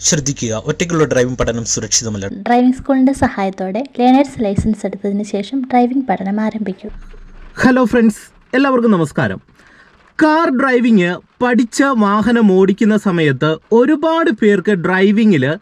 ശ്രദ്ധിക്കുക. ഒറ്റയ്ക്കുള്ള ഡ്രൈവിംഗ് പഠനം സുരക്ഷിതമല്ല. ഡ്രൈവിംഗ് സ്കൂളിന്റെ സഹായത്തോടെ ലേണേഴ്സ് ലൈസൻസ് എടുത്തതിന് ശേഷം ഡ്രൈവിംഗ് പഠനം ആരംഭിക്കും. ഹലോ ഫ്രണ്ട്സ് എല്ലാവർക്കും നമസ്കാരം. കാർ ഡ്രൈവിംഗ് പഠിച്ച വാഹനം ഓടിക്കുന്ന സമയത്ത് ഒരുപാട് പേർക്ക് ഡ്രൈവിങ്ങിൽ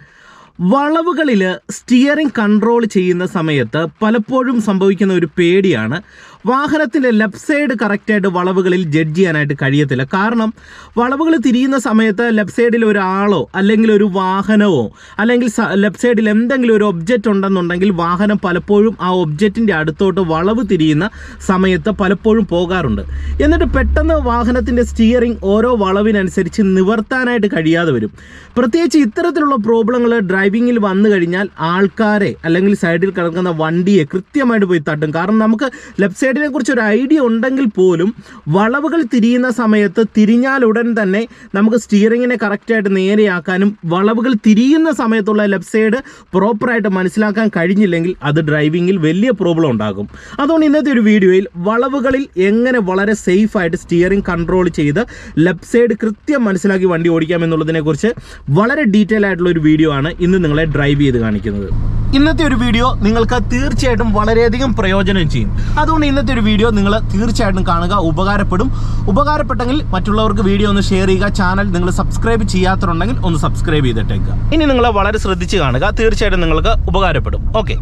വളവുകളിൽ സ്റ്റിയറിംഗ് കൺട്രോൾ ചെയ്യുന്ന സമയത്ത് പലപ്പോഴും സംഭവിക്കുന്ന ഒരു പേടിയാണ്. വാഹനത്തിന്റെ ലെഫ്റ്റ് സൈഡ് കറക്റ്റായിട്ട് വളവുകളിൽ ജഡ്ജ് ചെയ്യാനായിട്ട് കഴിയത്തില്ല. കാരണം വളവുകൾ തിരിയുന്ന സമയത്ത് ലെഫ്റ്റ് സൈഡിൽ ഒരാളോ അല്ലെങ്കിൽ ഒരു വാഹനമോ അല്ലെങ്കിൽ ലെഫ്റ്റ് സൈഡിൽ എന്തെങ്കിലും ഒരു ഒബ്ജക്റ്റ് ഉണ്ടെന്നുണ്ടെങ്കിൽ വാഹനം പലപ്പോഴും ആ ഒബ്ജക്റ്റിന്റെ അടുത്തോട്ട് വളവ് തിരിയുന്ന സമയത്ത് പലപ്പോഴും പോകാറുണ്ട്. എന്നിട്ട് പെട്ടെന്ന് വാഹനത്തിന്റെ സ്റ്റിയറിംഗ് ഓരോ വളവിനനുസരിച്ച് നിവർത്താനായിട്ട് കഴിയാതെ വരും. പ്രത്യേകിച്ച് ഇത്തരത്തിലുള്ള പ്രോബ്ലങ്ങൾ ഡ്രൈവിങ്ങിൽ വന്നു കഴിഞ്ഞാൽ ആൾക്കാരെ അല്ലെങ്കിൽ സൈഡിൽ കിടക്കുന്ന വണ്ടിയെ കൃത്യമായിട്ട് പോയി തട്ടും. കാരണം നമുക്ക് ലെഫ്റ്റ് സൈഡിനെ കുറിച്ച് ഒരു ഐഡിയ ഉണ്ടെങ്കിൽ പോലും വളവുകൾ തിരിയുന്ന സമയത്ത് തിരിഞ്ഞാൽ ഉടൻ തന്നെ നമുക്ക് സ്റ്റിയറിങ്ങിനെ കറക്റ്റായിട്ട് നേരെയാക്കാനും വളവുകൾ തിരിയുന്ന സമയത്തുള്ള ലെഫ്റ്റ് സൈഡ് പ്രോപ്പറായിട്ട് മനസ്സിലാക്കാൻ കഴിഞ്ഞില്ലെങ്കിൽ അത് ഡ്രൈവിങ്ങിൽ വലിയ പ്രോബ്ലം ഉണ്ടാകും. അതുകൊണ്ട് ഇന്നത്തെ ഒരു വീഡിയോയിൽ വളവുകളിൽ എങ്ങനെ വളരെ സേഫായിട്ട് സ്റ്റിയറിംഗ് കൺട്രോൾ ചെയ്ത് ലെഫ്റ്റ് സൈഡ് കൃത്യം മനസ്സിലാക്കി വണ്ടി ഓടിക്കാം എന്നുള്ളതിനെക്കുറിച്ച് വളരെ ഡീറ്റെയിൽ ആയിട്ടുള്ള ഒരു വീഡിയോ ആണ് ഇന്ന് നിങ്ങളെ ഡ്രൈവ് ചെയ്ത് കാണിക്കുന്നത്. ഇന്നത്തെ ഒരു വീഡിയോ നിങ്ങൾക്ക് തീർച്ചയായിട്ടും വളരെയധികം പ്രയോജനം ചെയ്യും. അതുകൊണ്ട് ഇന്നത്തെ ഒരു വീഡിയോ നിങ്ങൾ തീർച്ചയായിട്ടും കാണുക ഉപകാരപ്പെടും. ഉപകാരപ്പെട്ടെങ്കിൽ മറ്റുള്ളവർക്ക് വീഡിയോ ഒന്ന് ഷെയർ ചെയ്യുക ചാനൽ നിങ്ങൾ സബ്സ്ക്രൈബ് ചെയ്യാത്തതുണ്ടെങ്കിൽ ഒന്ന് സബ്സ്ക്രൈബ് ചെയ്തിട്ടേക്കുക ഇനി നിങ്ങൾ വളരെ ശ്രദ്ധിച്ച് കാണുക തീർച്ചയായിട്ടും നിങ്ങൾക്ക് ഉപകാരപ്പെടും. ഓക്കെ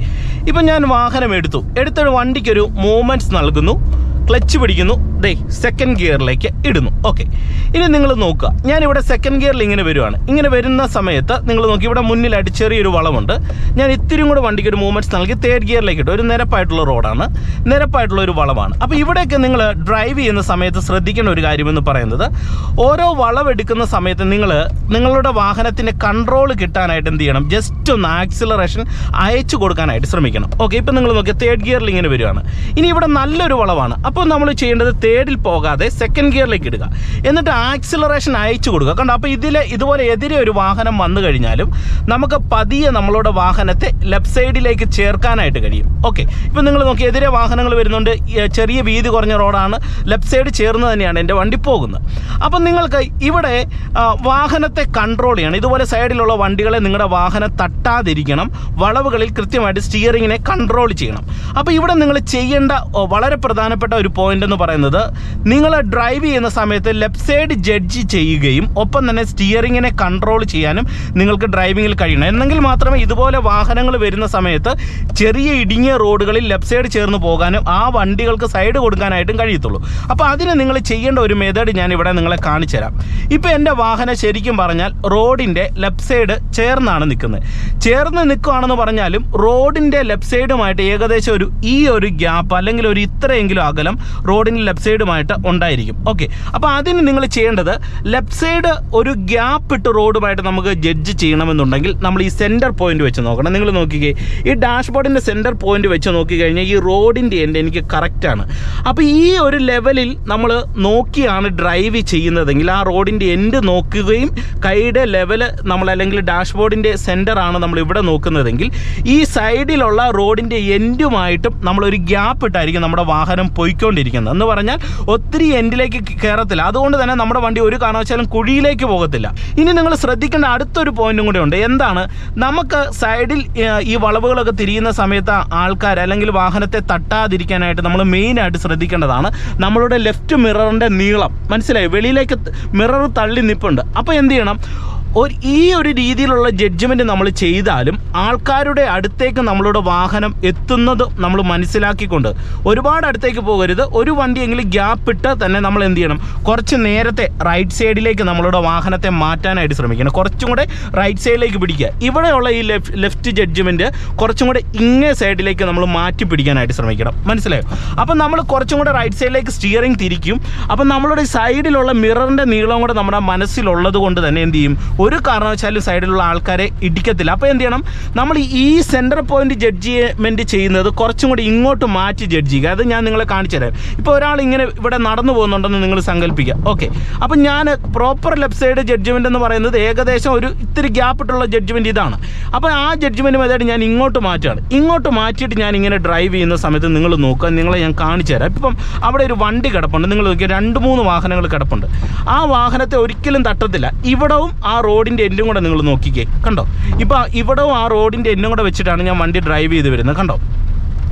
ഇപ്പം ഞാൻ വാഹനം എടുത്തു. എടുത്തൊരു വണ്ടിക്കൊരു മൂവ്മെന്റ്സ് നൽകുന്നു. ക്ലച്ച് പിടിക്കുന്നു. ദേ സെക്കൻഡ് ഗിയറിലേക്ക് ഇടുന്നു. ഓക്കെ ഇനി നിങ്ങൾ നോക്കുക. ഞാനിവിടെ സെക്കൻഡ് ഗിയറിൽ ഇങ്ങനെ വരുവാണ്. ഇങ്ങനെ വരുന്ന സമയത്ത് നിങ്ങൾ നോക്കി ഇവിടെ മുന്നിലായിട്ട് ചെറിയൊരു വളമുണ്ട് ഞാൻ ഇത്തിരിയും കൂടെ വണ്ടിക്ക് ഒരു മൂവ്മെന്റ്സ് നൽകി തേർഡ് ഗിയറിലേക്ക് ഇട്ടു. ഒരു നിരപ്പായിട്ടുള്ള റോഡാണ്. നിരപ്പായിട്ടുള്ള ഒരു വളവാണ്. അപ്പോൾ ഇവിടെയൊക്കെ നിങ്ങൾ ഡ്രൈവ് ചെയ്യുന്ന സമയത്ത് ശ്രദ്ധിക്കേണ്ട ഒരു കാര്യമെന്ന് പറയുന്നത് ഓരോ വളവെടുക്കുന്ന സമയത്ത് നിങ്ങൾ നിങ്ങളുടെ വാഹനത്തിന്റെ കൺട്രോൾ കിട്ടാനായിട്ട് എന്ത് ചെയ്യണം? ജസ്റ്റ് ഒന്ന് ആക്സിലറേഷൻ അയച്ചു കൊടുക്കാനായിട്ട് ശ്രമിക്കണം. ഓക്കെ ഇപ്പം നിങ്ങൾ നോക്കിയാൽ തേർഡ് ഗിയറിൽ ഇങ്ങനെ വരുവാണ്. ഇനി ഇവിടെ നല്ലൊരു വളവാണ്. അപ്പോൾ നമ്മൾ ചെയ്യേണ്ടത് തേർഡിൽ പോകാതെ സെക്കൻഡ് ഗിയറിലേക്ക് ഇടുക. എന്നിട്ട് ആക്സിലറേഷൻ അയച്ചു കൊടുക്കുക. കണ്ടോ? അപ്പോൾ ഇതിൽ ഇതുപോലെ എതിരെ ഒരു വാഹനം വന്നു കഴിഞ്ഞാലും നമുക്ക് പതിയെ നമ്മളുടെ വാഹനത്തെ ലെഫ്റ്റ് സൈഡിലേക്ക് ചേർക്കാനായിട്ട് കഴിയും. ഓക്കെ ഇപ്പം നിങ്ങൾ നോക്കി എതിരെ വാഹനങ്ങൾ വരുന്നുണ്ട്. ചെറിയ വീതി കുറഞ്ഞ റോഡാണ്. ലെഫ്റ്റ് സൈഡ് ചേർന്ന് തന്നെയാണ് എന്റെ വണ്ടി പോകുന്നത്. അപ്പം നിങ്ങൾക്ക് ഇവിടെ വാഹനത്തെ കൺട്രോൾ ചെയ്യണം. ഇതുപോലെ സൈഡിലുള്ള വണ്ടികളെ നിങ്ങളുടെ വാഹനം തട്ടാതിരിക്കണം. വളവുകളിൽ കൃത്യമായിട്ട് സ്റ്റിയറിങ്ങിനെ കൺട്രോൾ ചെയ്യണം. അപ്പോൾ ഇവിടെ നിങ്ങൾ ചെയ്യേണ്ട വളരെ പ്രധാനപ്പെട്ട ഒരു പോയിന്റ് എന്ന് പറയുന്നത്. നിങ്ങൾ ഡ്രൈവ് ചെയ്യുന്ന സമയത്ത് ലെഫ്റ്റ് സൈഡ് ജഡ്ജ് ചെയ്യുകയും ഒപ്പം തന്നെ സ്റ്റിയറിങ്ങിനെ കൺട്രോൾ ചെയ്യാനും നിങ്ങൾക്ക് ഡ്രൈവിങ്ങിൽ കഴിയണം. എന്നെങ്കിൽ മാത്രമേ ഇതുപോലെ വാഹനങ്ങൾ വരുന്ന സമയത്ത് ചെറിയ ഇടുങ്ങിയ റോഡുകളിൽ ലെഫ്റ്റ് സൈഡ് ചേർന്ന് പോകാനും ആ വണ്ടികൾക്ക് സൈഡ് കൊടുക്കാനായിട്ടും കഴിയത്തുള്ളൂ. അപ്പോൾ അതിന് നിങ്ങൾ ചെയ്യേണ്ട ഒരു മെത്തേഡ് ഞാൻ ഇവിടെ നിങ്ങളെ കാണിച്ചു തരാം. ഇപ്പോൾ എന്റെ വാഹനം ശരിക്കും പറഞ്ഞാൽ റോഡിന്റെ ലെഫ്റ്റ് സൈഡ് ചേർന്നാണ് നിൽക്കുന്നത്. ചേർന്ന് നിൽക്കുകയാണെന്ന് പറഞ്ഞാലും റോഡിന്റെ ലെഫ്റ്റ് സൈഡുമായിട്ട് ഏകദേശം ഒരു ഈ ഒരു ഗ്യാപ്പ് അല്ലെങ്കിൽ ഒരു ഇത്രയെങ്കിലും അകലം റോഡിന്റെ ലെഫ്റ്റ് സൈഡുമായിട്ട് ഉണ്ടായിരിക്കും. ഓക്കെ അപ്പോൾ അതിന് നിങ്ങൾ ചെയ്യേണ്ടത് ലെഫ്റ്റ് സൈഡ് ഒരു ഗ്യാപ്പ് ഇട്ട് റോഡുമായിട്ട് നമുക്ക് ജഡ്ജ് ചെയ്യണമെന്നുണ്ടെങ്കിൽ നമ്മൾ ഈ സെന്റർ പോയിന്റ് വെച്ച് നോക്കണം. നിങ്ങൾ നോക്കിക്കേ ഈ ഡാഷ്ബോർഡിന്റെ സെന്റർ പോയിന്റ് വെച്ച് നോക്കിക്കഴിഞ്ഞാൽ ഈ റോഡിന്റെ എന്റെ എനിക്ക് കറക്റ്റാണ് അപ്പോൾ ഈ ഒരു ലെവലിൽ നമ്മൾ നോക്കിയാണ് ഡ്രൈവ് ചെയ്യുന്നതെങ്കിൽ ആ റോഡിന്റെ എൻഡ് നോക്കുകയും കൈയുടെ ലെവൽ നമ്മൾ അല്ലെങ്കിൽ ഡാഷ്ബോർഡിന്റെ സെന്ററാണ് നമ്മൾ ഇവിടെ നോക്കുന്നതെങ്കിൽ ഈ സൈഡിലുള്ള റോഡിന്റെ എൻഡുമായിട്ടും നമ്മളൊരു ഗ്യാപ്പ് ഇട്ടായിരിക്കും നമ്മുടെ വാഹനം പോയിക്കൊണ്ടിരിക്കുന്നത് എന്ന് പറഞ്ഞാൽ ഒത്തിരി എൻഡിലേക്ക് കയറത്തില്ല അതുകൊണ്ട് തന്നെ നമ്മുടെ വണ്ടി ഒരു കാരണവശാലും കുഴിയിലേക്ക് പോകത്തില്ല. ഇനി നിങ്ങൾ ശ്രദ്ധിക്കേണ്ട അടുത്തൊരു പോയിന്റും കൂടെ ഉണ്ട്. എന്താണ്? നമുക്ക് സൈഡിൽ ഈ വളവുകളൊക്കെ തിരിയുന്ന സമയത്ത് ആൾക്കാർ അല്ലെങ്കിൽ വാഹനത്തെ തട്ടാതിരിക്കാനായിട്ട് നമ്മൾ മെയിനായിട്ട് ശ്രദ്ധിക്കേണ്ടതാണ്. നമ്മളുടെ ലെഫ്റ്റ് മിററിന്റെ നീളം. മനസ്സിലായി? വെളിയിലേക്ക് മിറർ തള്ളി നിൽപ്പുണ്ട് അപ്പോൾ എന്ത് ചെയ്യണം? ഒരു ഈ ഒരു രീതിയിലുള്ള ജഡ്ജ്മെന്റ് നമ്മൾ ചെയ്താലും ആൾക്കാരുടെ അടുത്തേക്ക് നമ്മളുടെ വാഹനം എത്തുന്നത് നമ്മൾ മനസ്സിലാക്കിക്കൊണ്ട് ഒരുപാട് അടുത്തേക്ക് പോകരുത്. ഒരു വണ്ടിയെങ്കിലും ഗ്യാപ്പ് ഇട്ട് തന്നെ നമ്മൾ എന്ത് ചെയ്യണം? കുറച്ച് നേരത്തെ റൈറ്റ് സൈഡിലേക്ക് നമ്മളുടെ വാഹനത്തെ മാറ്റാനായിട്ട് ശ്രമിക്കണം. കുറച്ചും കൂടെ റൈറ്റ് സൈഡിലേക്ക് പിടിക്കുക. ഇവിടെയുള്ള ഈ ലെഫ്റ്റ് ജഡ്ജ്മെന്റ് കുറച്ചും കൂടെ ഇങ്ങേ സൈഡിലേക്ക് നമ്മൾ മാറ്റി പിടിക്കാനായിട്ട് ശ്രമിക്കണം. മനസ്സിലായോ? അപ്പം നമ്മൾ കുറച്ചും കൂടെ റൈറ്റ് സൈഡിലേക്ക് സ്റ്റിയറിംഗ് തിരിക്കും. അപ്പം നമ്മളുടെ സൈഡിലുള്ള മിററിന്റെ നീളം കൂടെ നമ്മുടെ മനസ്സിലുള്ളത് കൊണ്ട് തന്നെ എന്ത് ചെയ്യും? ഒരു കാരണവശാലും സൈഡിലുള്ള ആൾക്കാരെ ഇടിക്കത്തില്ല. അപ്പോൾ എന്ത് ചെയ്യണം? നമ്മൾ ഈ സെന്റർ പോയിന്റ് ജഡ്ജ്മെന്റ് ചെയ്യുന്നത് കുറച്ചും കൂടി ഇങ്ങോട്ട് മാറ്റി ജഡ്ജ് ചെയ്യുക. അത് ഞാൻ നിങ്ങളെ കാണിച്ചു തരാം. ഇപ്പോൾ ഒരാൾ ഇങ്ങനെ ഇവിടെ നടന്നു പോകുന്നുണ്ടെന്ന് നിങ്ങൾ സങ്കല്പിക്കുക. ഓക്കെ അപ്പം ഞാൻ പ്രോപ്പർ ലെഫ്റ്റ് സൈഡ് ജഡ്ജ്മെന്റ് എന്ന് പറയുന്നത് ഏകദേശം ഒരു ഇത്തിരി ഗ്യാപ്പ് ഇട്ടുള്ള ജഡ്ജ്മെന്റ് ഇതാണ്. അപ്പോൾ ആ ജഡ്ജ്മെന്റ് മെത്തേഡ് ഞാൻ ഇങ്ങോട്ട് മാറ്റുകയാണ്. ഇങ്ങോട്ട് മാറ്റിയിട്ട് ഞാൻ ഇങ്ങനെ ഡ്രൈവ് ചെയ്യുന്ന സമയത്ത് നിങ്ങൾ നോക്കുക. നിങ്ങളെ ഞാൻ കാണിച്ചു തരാം. ഇപ്പം അവിടെ ഒരു വണ്ടി കിടപ്പുണ്ട്. നിങ്ങൾ നോക്കിയാൽ രണ്ട് മൂന്ന് വാഹനങ്ങൾ കിടപ്പുണ്ട്. ആ വാഹനത്തെ ഒരിക്കലും തട്ടത്തില്ല. ഇവിടവും ആ റോഡ് റോഡിന്റെ എൻഡും കൂടെ നിങ്ങൾ നോക്കിക്കേ. കണ്ടോ? ഇപ്പോൾ ഇവിടവും ആ റോഡിന്റെ എൻഡും കൂടെ വെച്ചിട്ടാണ് ഞാൻ വണ്ടി ഡ്രൈവ് ചെയ്ത് വരുന്നത്. കണ്ടോ?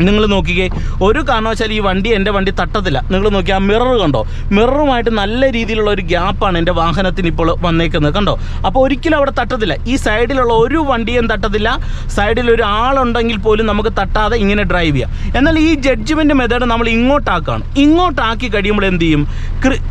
നിങ്ങൾ നോക്കിക്കേ ഒരു കാരണവശാലും ഈ വണ്ടി എന്റെ വണ്ടി തട്ടത്തില്ല. നിങ്ങൾ നോക്കി ആ മിറർ കണ്ടോ? മിററുമായിട്ട് നല്ല രീതിയിലുള്ള ഒരു ഗ്യാപ്പാണ് എന്റെ വാഹനത്തിന് ഇപ്പോൾ വന്നേക്കുന്നത് കണ്ടോ? അപ്പോൾ ഒരിക്കലും അവിടെ തട്ടത്തില്ല. ഈ സൈഡിലുള്ള ഒരു വണ്ടിയും തട്ടത്തില്ല. സൈഡിൽ ഒരു ആളുണ്ടെങ്കിൽ പോലും നമുക്ക് തട്ടാതെ ഇങ്ങനെ ഡ്രൈവ് ചെയ്യാം. എന്നാൽ ഈ ജഡ്ജ്മെന്റ് മെത്തേഡ് നമ്മൾ ഇങ്ങോട്ടാക്കാണ് ഇങ്ങോട്ടാക്കി കഴിയുമ്പോൾ എന്ത് ചെയ്യും?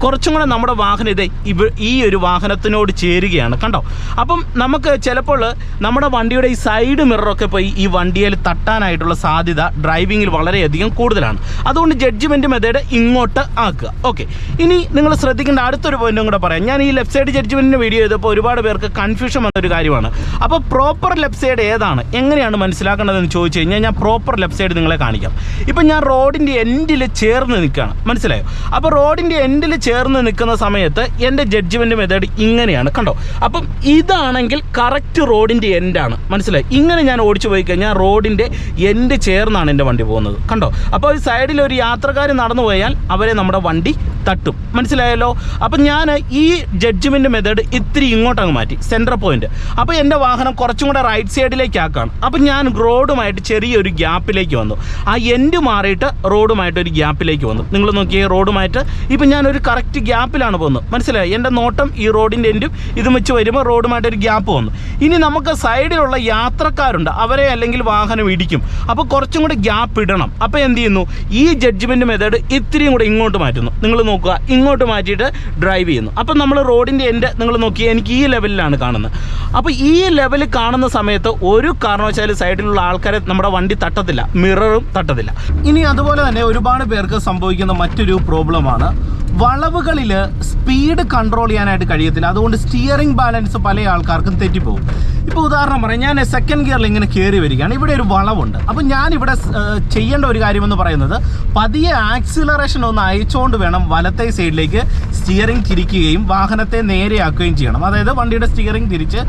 കുറച്ചും കൂടെ നമ്മുടെ വാഹനം ഇത് ഈ ഒരു വാഹനത്തിനോട് ചേരുകയാണ് കണ്ടോ? അപ്പം നമുക്ക് ചിലപ്പോൾ നമ്മുടെ വണ്ടിയുടെ ഈ സൈഡ് മിററൊക്കെ പോയി ഈ വണ്ടിയിൽ തട്ടാനായിട്ടുള്ള സാധ്യത ഡ്രൈവിങ്ങിൽ വളരെയധികം കൂടുതലാണ്. അതുകൊണ്ട് ജഡ്ജ്മെന്റ് മെത്തേഡ് ഇങ്ങോട്ട് ആക്കുക. ഓക്കെ ഇനി നിങ്ങൾ ശ്രദ്ധിക്കേണ്ട അടുത്തൊരു പോയിന്റും കൂടെ പറയാം. ഞാൻ ഈ ലെഫ്റ്റ് സൈഡ് ജഡ്ജ്മെന്റിന്റെ വീഡിയോ ചെയ്തപ്പോൾ ഒരുപാട് പേർക്ക് കൺഫ്യൂഷൻ വന്നൊരു കാര്യമാണ്. അപ്പോൾ പ്രോപ്പർ ലെഫ്റ്റ് സൈഡ് ഏതാണ്? എങ്ങനെയാണ് മനസ്സിലാക്കേണ്ടതെന്ന് ചോദിച്ചു കഴിഞ്ഞാൽ ഞാൻ പ്രോപ്പർ ലെഫ്റ്റ് സൈഡ് നിങ്ങളെ കാണിക്കാം. ഇപ്പം ഞാൻ റോഡിന്റെ എൻഡിൽ ചേർന്ന് നിൽക്കുകയാണ്. മനസ്സിലായോ? അപ്പോൾ റോഡിന്റെ എൻഡിൽ ചേർന്ന് നിൽക്കുന്ന സമയത്ത് എന്റെ ജഡ്ജ്മെന്റ് മെത്തേഡ് ഇങ്ങനെയാണ്. കണ്ടോ? അപ്പം ഇതാണെങ്കിൽ കറക്റ്റ് റോഡിന്റെ എൻഡാണ് മനസ്സിലായി? ഇങ്ങനെ ഞാൻ ഓടിച്ചു പോയി കഴിഞ്ഞാൽ റോഡിന്റെ എൻഡ് ചേർന്നാണ് എന്റെ വണ്ടി പോകുന്നത്. കണ്ടോ? അപ്പോൾ ഈ സൈഡിൽ ഒരു യാത്രക്കാർ നടന്നു പോയാൽ അവരെ നമ്മുടെ വണ്ടി തട്ടും. മനസ്സിലായല്ലോ? അപ്പം ഞാൻ ഈ ജഡ്ജ്മെന്റ് മെത്തേഡ് ഇത്തിരി ഇങ്ങോട്ടങ്ങ് മാറ്റി. സെന്റർ പോയിന്റ് അപ്പോൾ എന്റെ വാഹനം കുറച്ചും കൂടെ റൈറ്റ് സൈഡിലേക്ക് ആക്കാണ് അപ്പം ഞാൻ റോഡുമായിട്ട് ചെറിയൊരു ഗ്യാപ്പിലേക്ക് വന്നു. ആ എൻഡ് മാറിയിട്ട് റോഡുമായിട്ട് ഒരു ഗ്യാപ്പിലേക്ക് വന്നു. നിങ്ങൾ നോക്കിയേ റോഡുമായിട്ട് ഇപ്പം ഞാനൊരു കറക്റ്റ് ഗ്യാപ്പിലാണ് പോകുന്നത്. മനസ്സിലായി? എന്റെ നോട്ടം ഈ റോഡിന്റെ എൻഡും ഇതും വെച്ച് വരുമ്പോൾ റോഡുമായിട്ട് ഒരു ഗ്യാപ്പ് വന്നു. ഇനി നമുക്ക് സൈഡിലുള്ള യാത്രക്കാരുണ്ട്. അവരെ അല്ലെങ്കിൽ വാഹനം ഇടിക്കും. അപ്പോൾ കുറച്ചും കൂടെ ഗ്യാപ്പ് ഇടണം. അപ്പോൾ എന്ത് ചെയ്യുന്നു? ഈ ജഡ്ജ്മെന്റ് മെത്തേഡ് ഇത്തിരിയും കൂടെ ഇങ്ങോട്ട് മാറ്റുന്നു. നിങ്ങൾ നോക്കുക ഇങ്ങോട്ട് മാറ്റിയിട്ട് ഡ്രൈവ് ചെയ്യുന്നു. അപ്പം നമ്മൾ റോഡിന്റെ എന്റെ നിങ്ങൾ നോക്കി എനിക്ക് ഈ ലെവലിലാണ് കാണുന്നത്. അപ്പോൾ ഈ ലെവൽ കാണുന്ന സമയത്ത് ഒരു കാരണവശാലും സൈഡിലുള്ള ആൾക്കാരെ നമ്മുടെ വണ്ടി തട്ടത്തില്ല മിററും തട്ടത്തില്ല. ഇനി അതുപോലെ തന്നെ ഒരുപാട് പേർക്ക് സംഭവിക്കുന്ന മറ്റൊരു പ്രോബ്ലമാണ് വളവുകളിൽ സ്പീഡ് കൺട്രോൾ ചെയ്യാനായിട്ട് കഴിയത്തില്ല. അതുകൊണ്ട് സ്റ്റിയറിംഗ് ബാലൻസ് പല ആൾക്കാർക്കും തെറ്റിപ്പോകും ഇപ്പോൾ ഉദാഹരണം പറയാം. ഞാൻ സെക്കൻഡ് ഗിയറിൽ ഇങ്ങനെ കയറി വരികയാണ്. ഇവിടെ ഒരു വളവുണ്ട്. അപ്പോൾ ഞാൻ ഇവിടെ ചെയ്യേണ്ട ഒരു കാര്യമെന്ന് പറയുന്നത് പതിയെ ആക്സിലറേഷൻ ഒന്ന് അയച്ചുകൊണ്ട് വേണം വലത്തെ സൈഡിലേക്ക് സ്റ്റിയറിംഗ് തിരിക്കുകയും വാഹനത്തെ നേരെയാക്കുകയും ചെയ്യണം. അതായത് വണ്ടിയുടെ സ്റ്റിയറിംഗ് തിരിച്ച്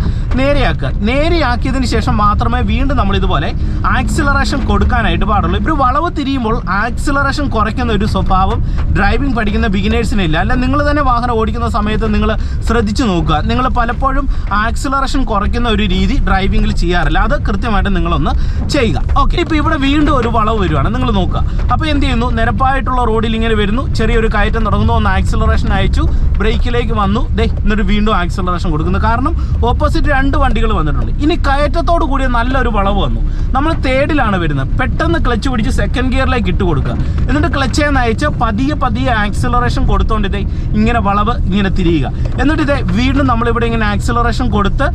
നേരെയാക്കുക. നേരെയാക്കിയതിന് ശേഷം മാത്രമേ വീണ്ടും നമ്മൾ ഇതുപോലെ ആക്സിലറേഷൻ കൊടുക്കാനായിട്ട് പാടുള്ളൂ. ഇപ്പോൾ വളവ് തിരിയുമ്പോൾ ആക്സിലറേഷൻ കുറയ്ക്കുന്ന ഒരു സ്വഭാവം ഡ്രൈവിംഗ് പഠിക്കുന്ന ബിഗിനേഴ്സിനില്ല അല്ല നിങ്ങൾ തന്നെ വാഹനം ഓടിക്കുന്ന സമയത്ത് നിങ്ങൾ ശ്രദ്ധിച്ചു നോക്കുക. നിങ്ങൾ പലപ്പോഴും ആക്സിലറേഷൻ കുറയ്ക്കുന്ന ഒരു രീതി ഡ്രൈവിംഗിൽ ചെയ്യാറില്ല. അത് കൃത്യമായിട്ട് നിങ്ങളൊന്ന് ചെയ്യുക. ഓക്കെ ഇപ്പോൾ ഇവിടെ വീണ്ടും ഒരു വളവ് വരുവാണ്. നിങ്ങൾ നോക്കുക. അപ്പോൾ എന്ത് ചെയ്യുന്നു? നിരപ്പായിട്ടുള്ള റോഡിൽ ഇങ്ങനെ വരുന്നു. ചെറിയൊരു കയറ്റം തുടങ്ങുന്നു. ഒന്ന് ആക്സിലറേഷൻ അയച്ചു. ബ്രേക്കിലേക്ക് വന്നു. ദേ എന്നിട്ട് വീണ്ടും ആക്സിലറേഷൻ കൊടുക്കുന്നു. കാരണം ഓപ്പോസിറ്റ് രണ്ട് വണ്ടികൾ വന്നിട്ടുണ്ട്. ഇനി കയറ്റത്തോട് കൂടിയ നല്ലൊരു വളവ് വന്നു. നമ്മൾ തേർഡിലാണ് വരുന്നത്. പെട്ടെന്ന് ക്ലച്ച് പിടിച്ച് സെക്കൻഡ് ഗിയറിലേക്ക് ഇട്ട് കൊടുക്കുക. എന്നിട്ട് ക്ലച്ച് അയച്ച് പതിയെ പതിയെ ആക്സിലറേഷൻ കൊടുത്തോണ്ട് ഇതേ ഇങ്ങനെ വളവ് ഇങ്ങനെ തിരിയുക. എന്നിട്ട് ഇതേ വീണ്ടും നമ്മളിവിടെ ഇങ്ങനെ ആക്സിലറേഷൻ കൊടുത്ത്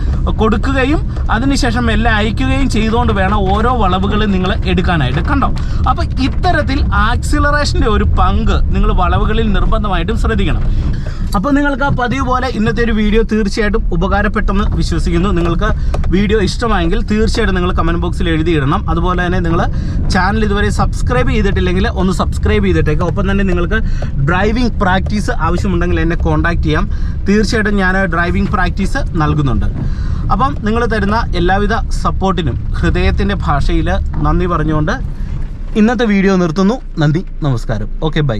കൊടുക്കുകയും അതിനുശേഷം എല്ലാം അയക്കുകയും ചെയ്തുകൊണ്ട് വേണം ഓരോ വളവുകളും നിങ്ങൾ എടുക്കാനായിട്ട്. കണ്ടോ? അപ്പോൾ ഇത്തരത്തിൽ ആക്സിലറേഷന്റെ ഒരു പങ്ക് നിങ്ങൾ വളവുകളിൽ നിർബന്ധമായിട്ടും ശ്രദ്ധിക്കണം. അപ്പോൾ നിങ്ങൾക്ക് പതിവ് പോലെ ഇന്നത്തെ ഒരു വീഡിയോ തീർച്ചയായിട്ടും ഉപകാരപ്പെട്ടെന്ന് വിശ്വസിക്കുന്നു. നിങ്ങൾക്ക് വീഡിയോ ഇഷ്ടമായെങ്കിൽ തീർച്ചയായിട്ടും നിങ്ങൾ കമന്റ് ബോക്സിൽ എഴുതിയിടണം. അതുപോലെ തന്നെ നിങ്ങൾ ചാനൽ ഇതുവരെ സബ്സ്ക്രൈബ് ചെയ്തിട്ടില്ലെങ്കിൽ ഒന്ന് സബ്സ്ക്രൈബ് ചെയ്തിട്ടേക്ക്. ഒപ്പം തന്നെ നിങ്ങൾക്ക് ഡ്രൈവിംഗ് പ്രാക്ടീസ് ആവശ്യമുണ്ടെങ്കിൽ എന്നെ കോൺടാക്റ്റ് ചെയ്യാം. തീർച്ചയായിട്ടും ഞാൻ ഡ്രൈവിംഗ് പ്രാക്ടീസ് നൽകുന്നുണ്ട്. അപ്പം നിങ്ങൾ തരുന്ന എല്ലാവിധ സപ്പോർട്ടിനും ഹൃദയത്തിന്റെ ഭാഷയിൽ നന്ദി പറഞ്ഞുകൊണ്ട് ഇന്നത്തെ വീഡിയോ നിർത്തുന്നു. നന്ദി നമസ്കാരം. Okay bye